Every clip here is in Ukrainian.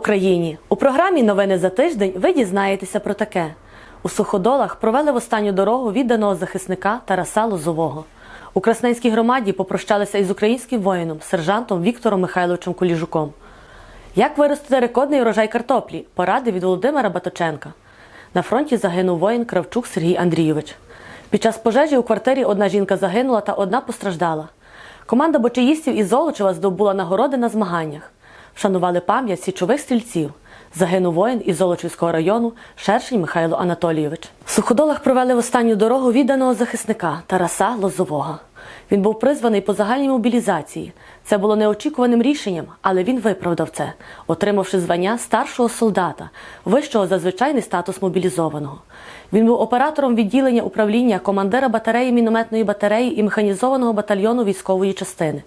Україні! У програмі Новини за тиждень ви дізнаєтеся про таке. У суходолах провели в останню дорогу відданого захисника Тараса Лозового. У Красненській громаді попрощалися із українським воїном, сержантом Віктором Михайловичем Куліжуком. Як виростити рекордний урожай картоплі? Поради від Володимира Баточенка. На фронті загинув воїн Кравчук Сергій Андрійович. Під час пожежі у квартирі одна жінка загинула та одна постраждала. Команда бочеїстів із Золочева здобула нагороди на змаганнях. Вшанували пам'ять січових стрільців. Загинув воїн із Золочівського району Шершень Михайло Анатолійович. В суходолах провели в останню дорогу відданого захисника Тараса Лозового. Він був призваний по загальній мобілізації. Це було неочікуваним рішенням, але він виправдав це, отримавши звання старшого солдата, вищого за звичайний статус мобілізованого. Він був оператором відділення управління командира батареї мінометної батареї і механізованого батальйону військової частини.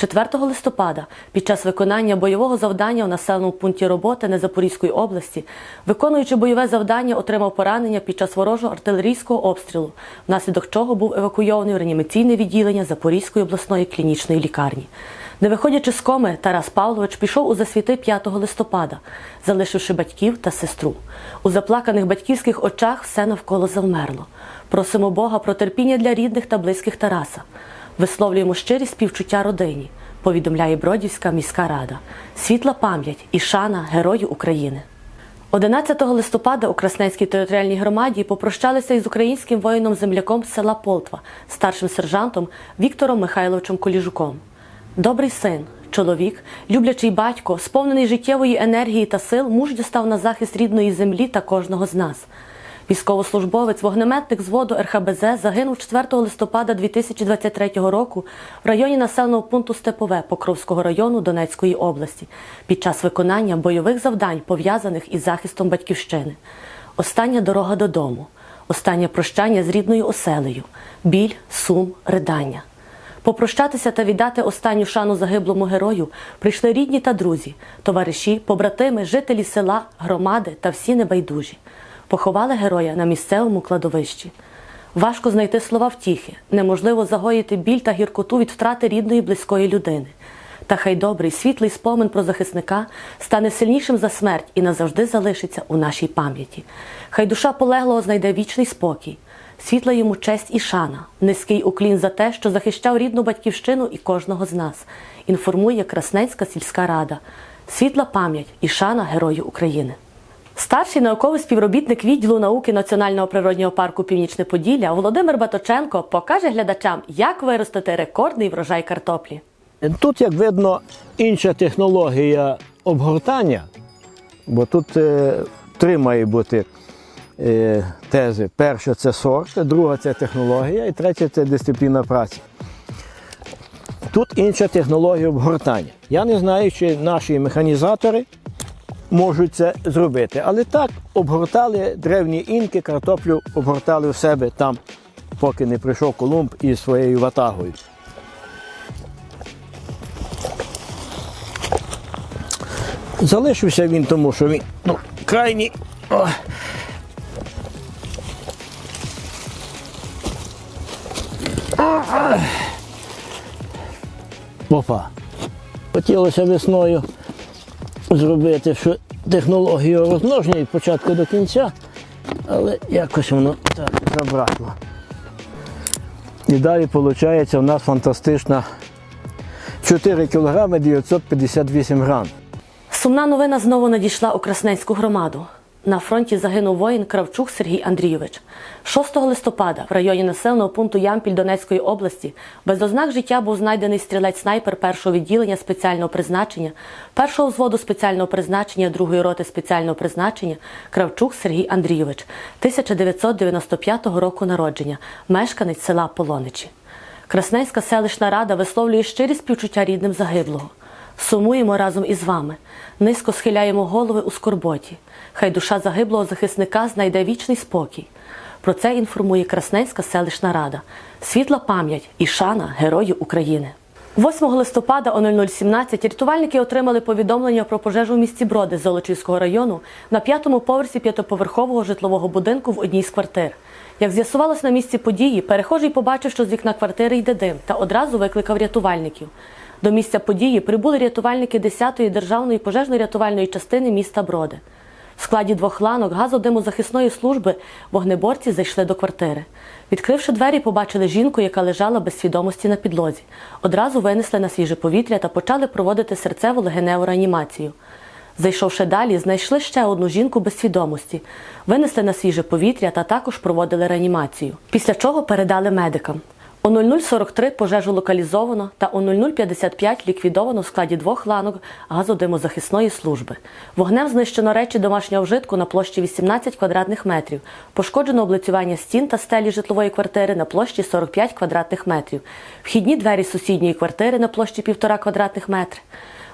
4 листопада, під час виконання бойового завдання в населеному пункті роботи Незапорізької області, виконуючи бойове завдання, отримав поранення під час ворожого артилерійського обстрілу, внаслідок чого був евакуйований в реанімаційне відділення Запорізької обласної клінічної лікарні. Не виходячи з коми, Тарас Павлович пішов у засвіти 5 листопада, залишивши батьків та сестру. У заплаканих батьківських очах все навколо завмерло. Просимо Бога про терпіння для рідних та близьких Тараса. Висловлюємо щирі співчуття родині, повідомляє Бродівська міська рада. Світла пам'ять і шана Герою України. 11 листопада у Красненській територіальній громаді попрощалися із українським воїном-земляком села Полтва, старшим сержантом Віктором Михайловичем Коліжуком. Добрий син, чоловік, люблячий батько, сповнений життєвої енергії та сил, мужньо став на захист рідної землі та кожного з нас. Військовослужбовець, вогнеметник зводу РХБЗ загинув 4 листопада 2023 року в районі населеного пункту Степове Покровського району Донецької області під час виконання бойових завдань, пов'язаних із захистом батьківщини. Остання дорога додому, останнє прощання з рідною оселею, біль, сум, ридання. Попрощатися та віддати останню шану загиблому герою прийшли рідні та друзі, товариші, побратими, жителі села, громади та всі небайдужі. Поховали героя на місцевому кладовищі. Важко знайти слова втіхи, неможливо загоїти біль та гіркоту від втрати рідної близької людини. Та хай добрий, світлий спомин про захисника стане сильнішим за смерть і назавжди залишиться у нашій пам'яті. Хай душа полеглого знайде вічний спокій, світла йому честь і шана, низький уклін за те, що захищав рідну батьківщину і кожного з нас. Інформує Красненська сільська рада. Світла пам'ять і шана Герою України. Старший науковий співробітник відділу науки Національного природнього парку Північне Поділля Володимир Баточенко покаже глядачам, як виростити рекордний врожай картоплі. Тут, як видно, інша технологія обгортання, бо тут е, три має бути е, тези. Перша це сорт, друга це технологія, і третя це дисципліна праці. Тут інша технологія обгортання. Я не знаю, чи наші механізатори можуть це зробити. Але так обгортали древні інки, картоплю обгортали в себе там, поки не прийшов Колумб із своєю ватагою. Залишився він тому, що він ну, крайній. Опа. Хотілося весною зробити що технологію розмноження від початку до кінця, але якось воно так забракло. І далі виходить у нас фантастична 4 кг 958 грам. Сумна новина знову надійшла у Красненську громаду. На фронті загинув воїн Кравчук Сергій Андрійович. 6 листопада в районі населеного пункту Ямпіль Донецької області без ознак життя був знайдений стрілець-снайпер першого відділення спеціального призначення, першого взводу спеціального призначення другої роти спеціального призначення Кравчук Сергій Андрійович, 1995 року народження, мешканець села Полоничі. Красненська селищна рада висловлює щирі співчуття рідним загиблого. Сумуємо разом із вами, низько схиляємо голови у скорботі. Хай душа загиблого захисника знайде вічний спокій. Про це інформує Красненська селищна рада. Світла пам'ять і шана Герою України. 8 листопада о 0017 рятувальники отримали повідомлення про пожежу в місті Броди Золочівського району на п'ятому поверсі п'ятиповерхового житлового будинку в одній з квартир. Як з'ясувалось на місці події, перехожий побачив, що з вікна квартири йде дим, та одразу викликав рятувальників. До місця події прибули рятувальники 10-ї державної пожежно-рятувальної частини міста Броди. В складі двох ланок газодимозахисної служби вогнеборці зайшли до квартири. Відкривши двері, побачили жінку, яка лежала без свідомості на підлозі. Одразу винесли на свіже повітря та почали проводити серцево легеневу реанімацію. Зайшовши далі, знайшли ще одну жінку без свідомості, винесли на свіже повітря та також проводили реанімацію. Після чого передали медикам. О 0043 пожежу локалізовано та о 0055 ліквідовано в складі двох ланок газодимозахисної служби. Вогнем знищено речі домашнього вжитку на площі 18 квадратних метрів. Пошкоджено облицювання стін та стелі житлової квартири на площі 45 квадратних метрів. Вхідні двері сусідньої квартири на площі 1,5 квадратних метри.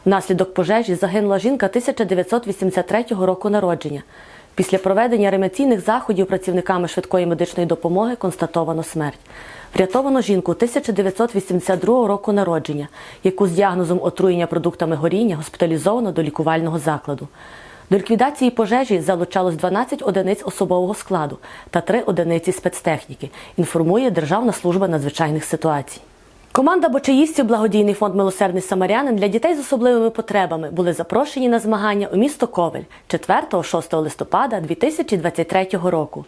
Внаслідок пожежі загинула жінка 1983 року народження. Після проведення ремеційних заходів працівниками швидкої медичної допомоги констатовано смерть. Врятовано жінку 1982 року народження, яку з діагнозом отруєння продуктами горіння госпіталізовано до лікувального закладу. До ліквідації пожежі залучалось 12 одиниць особового складу та 3 одиниці спецтехніки, інформує Державна служба надзвичайних ситуацій. Команда бочаїстів Благодійний фонд Милосердний Самарянин для дітей з особливими потребами були запрошені на змагання у місто Ковель 4-6 листопада 2023 року.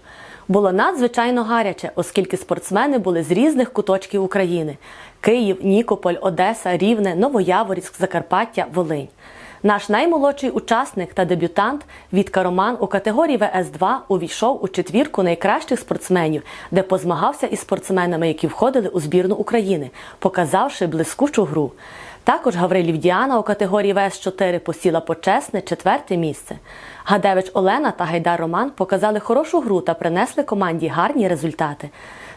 Було надзвичайно гаряче, оскільки спортсмени були з різних куточків України: Київ, Нікополь, Одеса, Рівне, Новояворівськ, Закарпаття, Волинь. Наш наймолодший учасник та дебютант Вітка Роман у категорії ВС2 увійшов у четвірку найкращих спортсменів, де позмагався із спортсменами, які входили у збірну України, показавши блискучу гру. Також Гаврилів Діана у категорії ВС4 посіла почесне четверте місце. Гадевич Олена та Гайдар Роман показали хорошу гру та принесли команді гарні результати.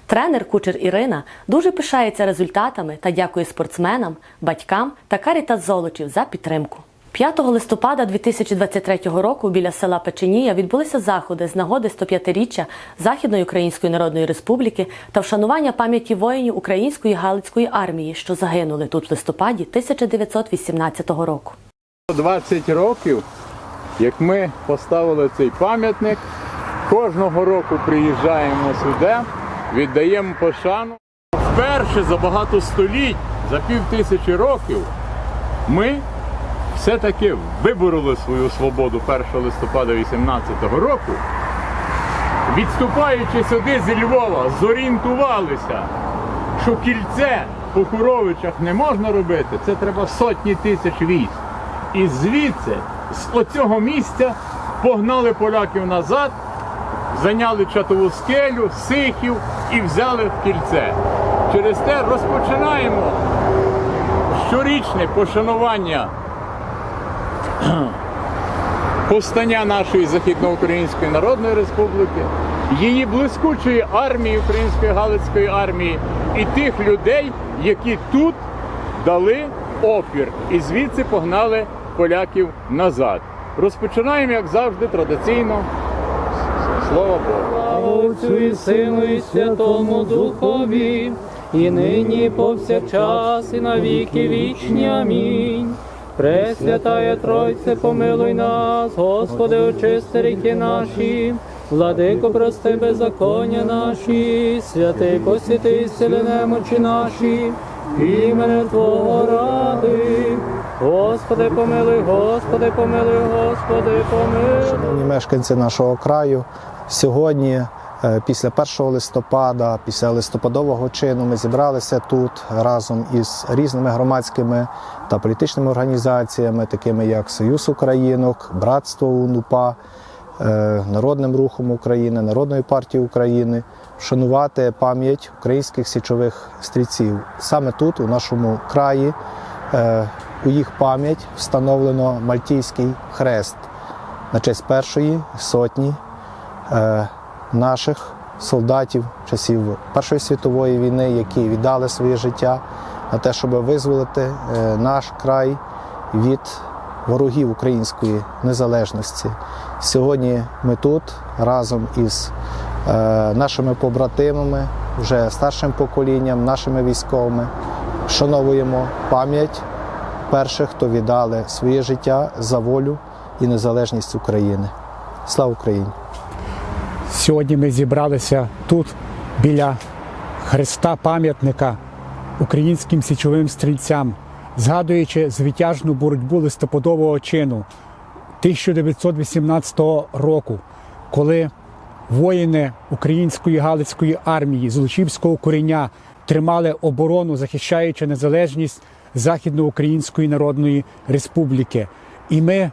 Тренер Кучер Ірина дуже пишається результатами та дякує спортсменам, батькам та Карітас Золочів за підтримку. 5 листопада 2023 року біля села Печенія відбулися заходи з нагоди 105-річчя Західної Української Народної Республіки та вшанування пам'яті воїнів Української Галицької армії, що загинули тут в листопаді 1918 року. 20 років, як ми поставили цей пам'ятник, кожного року приїжджаємо сюди, віддаємо пошану. Вперше за багато століть, за пів тисячі років, ми все-таки вибороли свою свободу 1 листопада 18 року. Відступаючи сюди зі Львова, зорієнтувалися, що кільце по Хуровичах не можна робити, це треба сотні тисяч військ. І звідси, з оцього місця, погнали поляків назад, зайняли чатову скелю, сихів і взяли в кільце. Через те розпочинаємо щорічне пошанування повстання нашої Західноукраїнської Народної Республіки, її блискучої армії, Української Галицької армії і тих людей, які тут дали опір і звідси погнали поляків назад. Розпочинаємо, як завжди, традиційно. Слава Богу. Слава Отцю і Сину, і Святому Духові, і нині, і повсякчас, і на віки вічні. Амінь. Пресвятая Тройце, помилуй нас, Господи, очисти ріки наші, владико, прости беззаконня наші, святий посвяти, зціли немочі наші, імене Твого ради. Господи, помилуй, Господи, помилуй, Господи, помилуй. Шановні мешканці нашого краю, сьогодні, е, після 1 листопада, після листопадового чину, ми зібралися тут разом із різними громадськими та політичними організаціями, такими як Союз Українок, Братство УНУПА, е, Народним рухом України, Народною партією України, вшанувати пам'ять українських січових стрільців. Саме тут, у нашому краї, е, у їх пам'ять встановлено Мальтійський хрест на честь першої сотні е, наших солдатів часів Першої світової війни, які віддали своє життя на те, щоб визволити е, наш край від ворогів української незалежності. Сьогодні ми тут разом із е, нашими побратимами, вже старшим поколінням, нашими військовими, вшановуємо пам'ять перших, хто віддали своє життя за волю і незалежність України. Слава Україні! Сьогодні ми зібралися тут біля хреста пам'ятника українським січовим стрільцям, згадуючи звитяжну боротьбу листопадового чину 1918 року, коли воїни української галицької армії з Лучівського коріння тримали оборону, захищаючи незалежність Західноукраїнської Народної Республіки. І ми,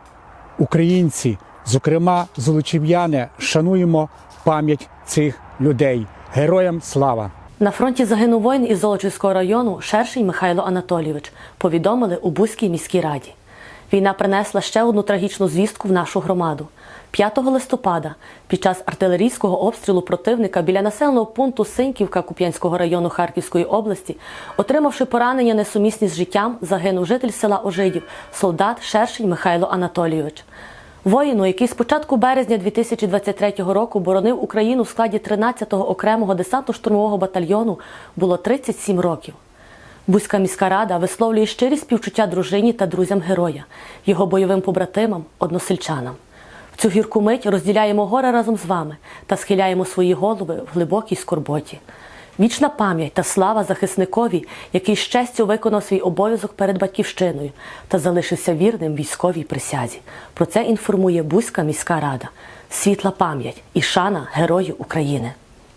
українці, зокрема золочів'яни, шануємо пам'ять цих людей. Героям слава! На фронті загинув воїн із Золочівського району Шершень Михайло Анатолійович, повідомили у Бузькій міській раді. Війна принесла ще одну трагічну звістку в нашу громаду. 5 листопада під час артилерійського обстрілу противника біля населеного пункту Синьківка Куп'янського району Харківської області, отримавши поранення несумісні з життям, загинув житель села Ожидів, солдат Шершень Михайло Анатолійович. Воїну, який з початку березня 2023 року боронив Україну в складі 13-го окремого десантно-штурмового батальйону, було 37 років. Бузька міська рада висловлює щирі співчуття дружині та друзям героя, його бойовим побратимам, односельчанам. Цю гірку мить розділяємо горе разом з вами та схиляємо свої голови в глибокій скорботі. Вічна пам'ять та слава захисникові, який з виконав свій обов'язок перед батьківщиною та залишився вірним військовій присязі. Про це інформує Бузька міська рада. Світла пам'ять і шана герою України.